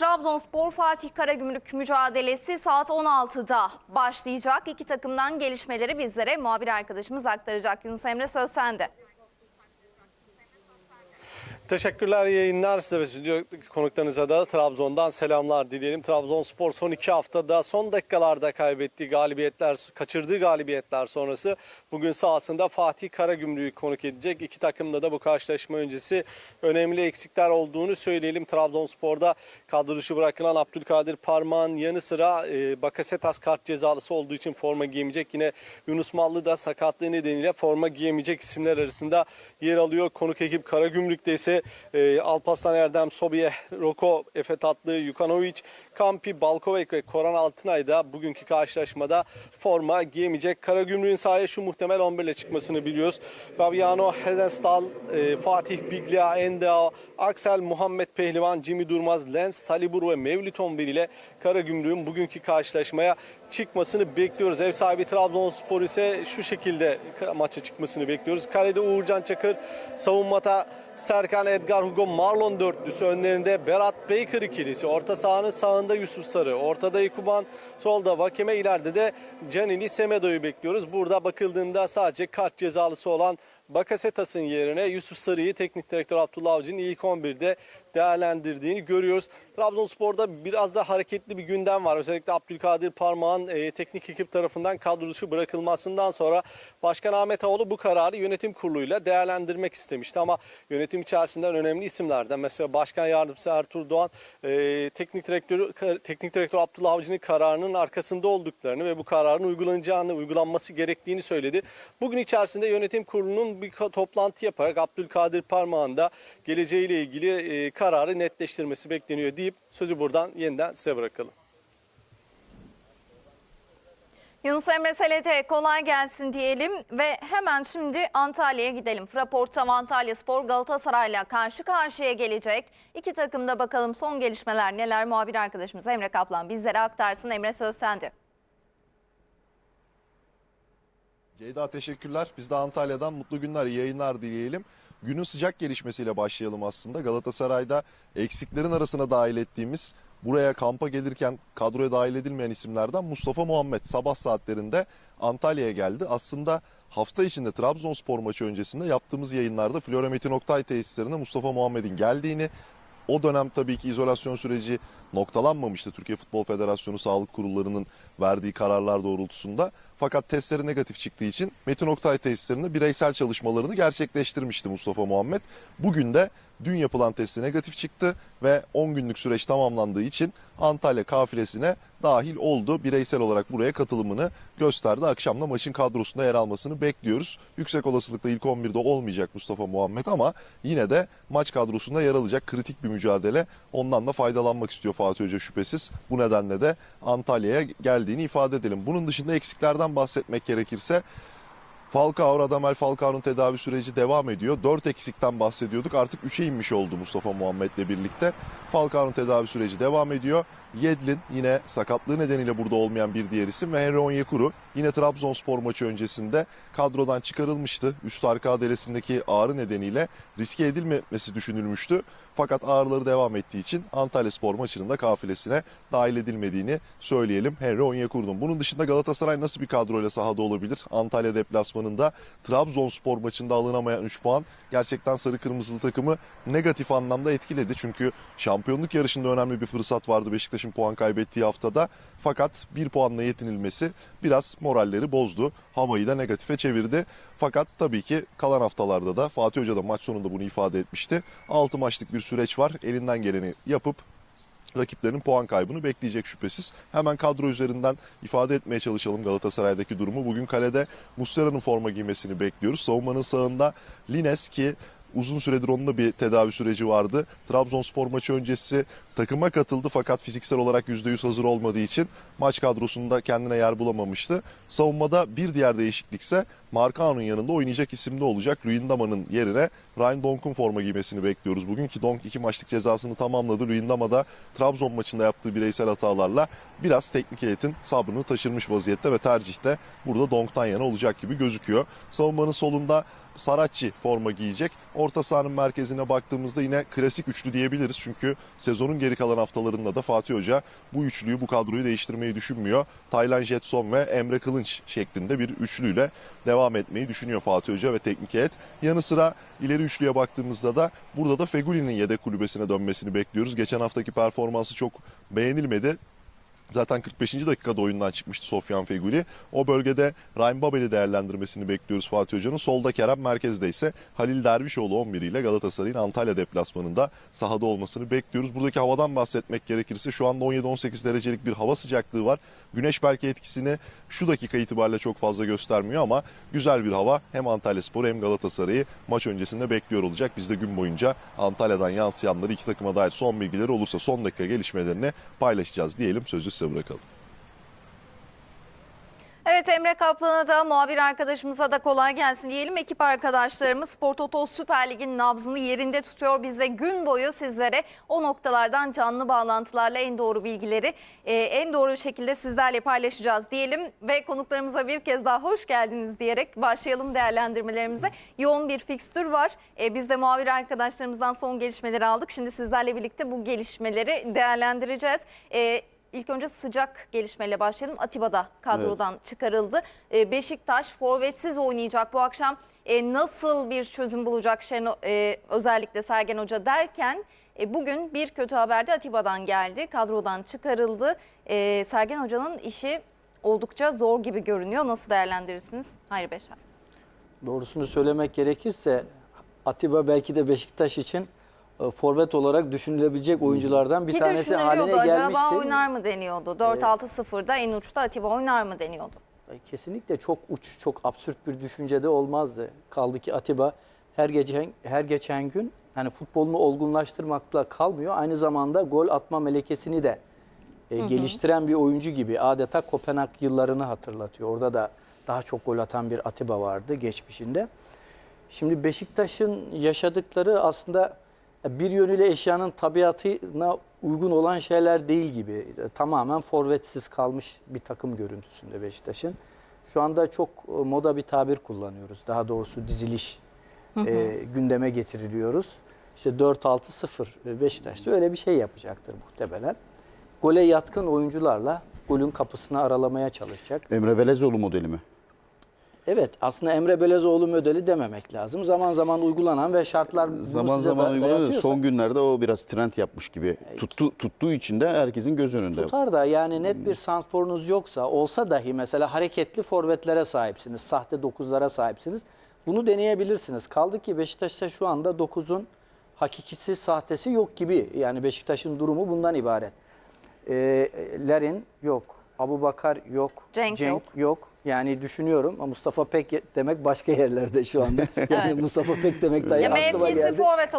Trabzonspor Fatih Karagümrük mücadelesi saat 16'da başlayacak. İki takımdan gelişmeleri bizlere muhabir arkadaşımız aktaracak. Yunus Emre söz sende. Teşekkürler yayınlar size ve stüdyo konuklarınıza da Trabzon'dan selamlar dileyelim. Trabzonspor son iki haftada son dakikalarda kaybettiği galibiyetler, kaçırdığı galibiyetler sonrası bugün sahasında Fatih Karagümrük'ü konuk edecek. İki takımda da bu karşılaşma öncesi önemli eksikler olduğunu söyleyelim. Trabzonspor'da kadro dışı bırakılan Abdülkadir Parmağ'ın yanı sıra e, Bakasetas kart cezalısı olduğu için forma giyemeyecek. Yine Yunus Mallı da sakatlığı nedeniyle forma giyemeyecek isimler arasında yer alıyor. Konuk ekip Karagümrük'te ise e, Alparslan Erdem, Sobiye, Roko, Efe Tatlı, Yukanovic, Kampi, Balkovek ve Koran Altınay da bugünkü karşılaşmada forma giyemeyecek. Karagümrük'ün sahaya şu muhtemel 11 ile çıkmasını biliyoruz. Fabiano Hedenstal, e, Fatih Biglia, Endao, Aksel, Muhammed Pehlivan, Jimmy Durmaz, Lens, Salibur ve Mevlüt 11 ile Karagümrük'ün bugünkü karşılaşmaya çıkmasını bekliyoruz. Ev sahibi Trabzonspor ise şu şekilde maça çıkmasını bekliyoruz. Kalede Uğurcan Çakır, savunmada Serkan Edgar Hugo Marlon dörtlüsü önlerinde Berat Baker ikilisi. Orta sahanın sağında Yusuf Sarı, ortada Ikuban, solda Vakeme ileride de Canini Semedo'yu bekliyoruz. Burada bakıldığında sadece kart cezalısı olan Bakasetas'ın yerine Yusuf Sarı'yı teknik direktör Abdullah Avcı'nın ilk 11'de değerlendirdiğini görüyoruz. Trabzonspor'da biraz da hareketli bir gündem var. Özellikle Abdülkadir Parmağ'ın e, teknik ekip tarafından kadro dışı bırakılmasından sonra Başkan Ahmet Ağoğlu bu kararı yönetim kuruluyla değerlendirmek istemişti. Ama yönetim içerisinden önemli isimlerden mesela Başkan Yardımcısı Ertuğrul Doğan e, teknik direktörü teknik direktör Abdullah Avcı'nın kararının arkasında olduklarını ve bu kararın uygulanacağını, uygulanması gerektiğini söyledi. Bugün içerisinde yönetim kurulunun bir toplantı yaparak Abdülkadir Parmağ'ın da geleceğiyle ilgili e, kararı netleştirmesi bekleniyor deyip sözü buradan yeniden size bırakalım. Yunus Emre Selete kolay gelsin diyelim ve hemen şimdi Antalya'ya gidelim. Fraportam Antalya Spor Galatasaray'la karşı karşıya gelecek. İki takımda bakalım son gelişmeler neler muhabir arkadaşımız Emre Kaplan bizlere aktarsın. Emre söz sende. Ceyda teşekkürler. Biz de Antalya'dan mutlu günler, iyi yayınlar dileyelim. Günün sıcak gelişmesiyle başlayalım aslında. Galatasaray'da eksiklerin arasına dahil ettiğimiz buraya kampa gelirken kadroya dahil edilmeyen isimlerden Mustafa Muhammed sabah saatlerinde Antalya'ya geldi. Aslında hafta içinde Trabzonspor maçı öncesinde yaptığımız yayınlarda Flora Metin Oktay tesislerine Mustafa Muhammed'in geldiğini, o dönem tabii ki izolasyon süreci noktalanmamıştı Türkiye Futbol Federasyonu Sağlık Kurulları'nın verdiği kararlar doğrultusunda. Fakat testleri negatif çıktığı için Metin Oktay tesislerinde bireysel çalışmalarını gerçekleştirmişti Mustafa Muhammed. Bugün de dün yapılan testi negatif çıktı ve 10 günlük süreç tamamlandığı için Antalya kafilesine dahil oldu. Bireysel olarak buraya katılımını gösterdi. Akşam da maçın kadrosunda yer almasını bekliyoruz. Yüksek olasılıkla ilk 11'de olmayacak Mustafa Muhammed ama yine de maç kadrosunda yer alacak kritik bir mücadele. Ondan da faydalanmak istiyor Fatih Hoca şüphesiz. Bu nedenle de Antalya'ya geldiğini ifade edelim. Bunun dışında eksiklerden bahsetmek gerekirse Falcao, Radamel Falcao'nun tedavi süreci devam ediyor. 4 eksikten bahsediyorduk. Artık 3'e inmiş oldu Mustafa Muhammed'le birlikte. Falcao'nun tedavi süreci devam ediyor. Yedlin yine sakatlığı nedeniyle burada olmayan bir diğer isim ve Henry Onyekuru yine Trabzonspor maçı öncesinde kadrodan çıkarılmıştı. Üst arka adelesindeki ağrı nedeniyle riske edilmemesi düşünülmüştü. Fakat ağrıları devam ettiği için Antalya Spor maçının da kafilesine dahil edilmediğini söyleyelim Henry Onyekuru'nun. Bunun dışında Galatasaray nasıl bir kadroyla sahada olabilir? Antalya deplasmanında Trabzonspor maçında alınamayan 3 puan gerçekten sarı kırmızılı takımı negatif anlamda etkiledi. Çünkü şampiyonluk yarışında önemli bir fırsat vardı Beşiktaş'ın puan kaybettiği haftada. Fakat bir puanla yetinilmesi biraz moralleri bozdu. Havayı da negatife çevirdi. Fakat tabii ki kalan haftalarda da Fatih Hoca da maç sonunda bunu ifade etmişti. 6 maçlık bir süreç var. Elinden geleni yapıp rakiplerinin puan kaybını bekleyecek şüphesiz. Hemen kadro üzerinden ifade etmeye çalışalım Galatasaray'daki durumu. Bugün kalede Muslera'nın forma giymesini bekliyoruz. Savunmanın sağında Lines ki uzun süredir onun da bir tedavi süreci vardı. Trabzonspor maçı öncesi takıma katıldı fakat fiziksel olarak %100 hazır olmadığı için maç kadrosunda kendine yer bulamamıştı. Savunmada bir diğer değişiklikse Marcao'nun yanında oynayacak isimde olacak. Luyendama'nın yerine Ryan Donk'un forma giymesini bekliyoruz. Bugünkü Donk iki maçlık cezasını tamamladı. Luyendama da Trabzon maçında yaptığı bireysel hatalarla biraz teknik heyetin sabrını taşırmış vaziyette ve tercihte burada Donk'tan yana olacak gibi gözüküyor. Savunmanın solunda Saratçı forma giyecek. Orta sahanın merkezine baktığımızda yine klasik üçlü diyebiliriz. Çünkü sezonun geri kalan haftalarında da Fatih Hoca bu üçlüyü, bu kadroyu değiştirmeyi düşünmüyor. Taylan Jetson ve Emre Kılınç şeklinde bir üçlüyle devam etmeyi düşünüyor Fatih Hoca ve teknik heyet. Yanı sıra ileri üçlüye baktığımızda da burada da Feguli'nin yedek kulübesine dönmesini bekliyoruz. Geçen haftaki performansı çok beğenilmedi. Zaten 45. dakikada oyundan çıkmıştı Sofyan Feguli. O bölgede Ryan Babel'i değerlendirmesini bekliyoruz Fatih Hoca'nın. Solda Kerem, merkezde ise Halil Dervişoğlu 11 ile Galatasaray'ın Antalya deplasmanında sahada olmasını bekliyoruz. Buradaki havadan bahsetmek gerekirse şu anda 17-18 derecelik bir hava sıcaklığı var. Güneş belki etkisini şu dakika itibariyle çok fazla göstermiyor ama güzel bir hava hem Antalya Sporu hem Galatasaray'ı maç öncesinde bekliyor olacak. Biz de gün boyunca Antalya'dan yansıyanları iki takıma dair son bilgileri olursa son dakika gelişmelerini paylaşacağız diyelim. Sözü size bırakalım. Evet Emre Kaplan'a da muhabir arkadaşımıza da kolay gelsin diyelim. Ekip arkadaşlarımız Spor Toto Süper Lig'in nabzını yerinde tutuyor. Biz de gün boyu sizlere o noktalardan canlı bağlantılarla en doğru bilgileri e, en doğru şekilde sizlerle paylaşacağız diyelim. Ve konuklarımıza bir kez daha hoş geldiniz diyerek başlayalım değerlendirmelerimize. Yoğun bir fikstür var. E, biz de muhabir arkadaşlarımızdan son gelişmeleri aldık. Şimdi sizlerle birlikte bu gelişmeleri değerlendireceğiz. İlk önce sıcak gelişmeyle başlayalım. Atiba da kadrodan çıkarıldı. Ee, Beşiktaş forvetsiz oynayacak bu akşam. Ee, nasıl bir çözüm bulacak Şeno, e, özellikle Sergen Hoca derken e, bugün bir kötü haber de Atiba'dan geldi. Kadrodan çıkarıldı. Ee, Sergen Hoca'nın işi oldukça zor gibi görünüyor. Nasıl değerlendirirsiniz? Hayır Beşer. Doğrusunu söylemek gerekirse Atiba belki de Beşiktaş için forvet olarak düşünülebilecek oyunculardan bir Ki tanesi haline düşünülüyordu gelmişti. acaba oynar mı deniyordu. 4-6-0'da en uçta Atiba oynar mı deniyordu. Kesinlikle çok uç, çok absürt bir düşüncede olmazdı. Kaldı ki Atiba her geçen her geçen gün hani futbolunu olgunlaştırmakla kalmıyor. Aynı zamanda gol atma melekesini de e, geliştiren bir oyuncu gibi. Adeta Kopenhag yıllarını hatırlatıyor. Orada da daha çok gol atan bir Atiba vardı geçmişinde. Şimdi Beşiktaş'ın yaşadıkları aslında bir yönüyle eşyanın tabiatına uygun olan şeyler değil gibi. Tamamen forvetsiz kalmış bir takım görüntüsünde Beşiktaş'ın. Şu anda çok e, moda bir tabir kullanıyoruz. Daha doğrusu diziliş e, gündeme getiriliyoruz. İşte 4-6-0 e, Beşiktaş'ta öyle bir şey yapacaktır muhtemelen. Gole yatkın oyuncularla golün kapısını aralamaya çalışacak. Emre Belezoğlu modeli mi? Evet aslında Emre Belezoğlu modeli dememek lazım. Zaman zaman uygulanan ve şartlar bunu Zaman size zaman da- uygulanıyor. dayatıyorsa Son günlerde o biraz trend yapmış gibi. Tuttu, tuttuğu için de herkesin göz önünde. tutar da yani net bir santrforunuz yoksa olsa dahi mesela hareketli forvetlere sahipsiniz. Sahte dokuzlara sahipsiniz. Bunu deneyebilirsiniz. Kaldı ki Beşiktaş'ta şu anda dokuzun hakikisi sahtesi yok gibi. Yani Beşiktaş'ın durumu bundan ibaret. Ee, Lerin yok. Abu Bakar yok. Cenk yok. Yani düşünüyorum ama Mustafa Pek demek başka yerlerde şu anda. Yani Mustafa Pek demek dahi Ya aklıma forvet olan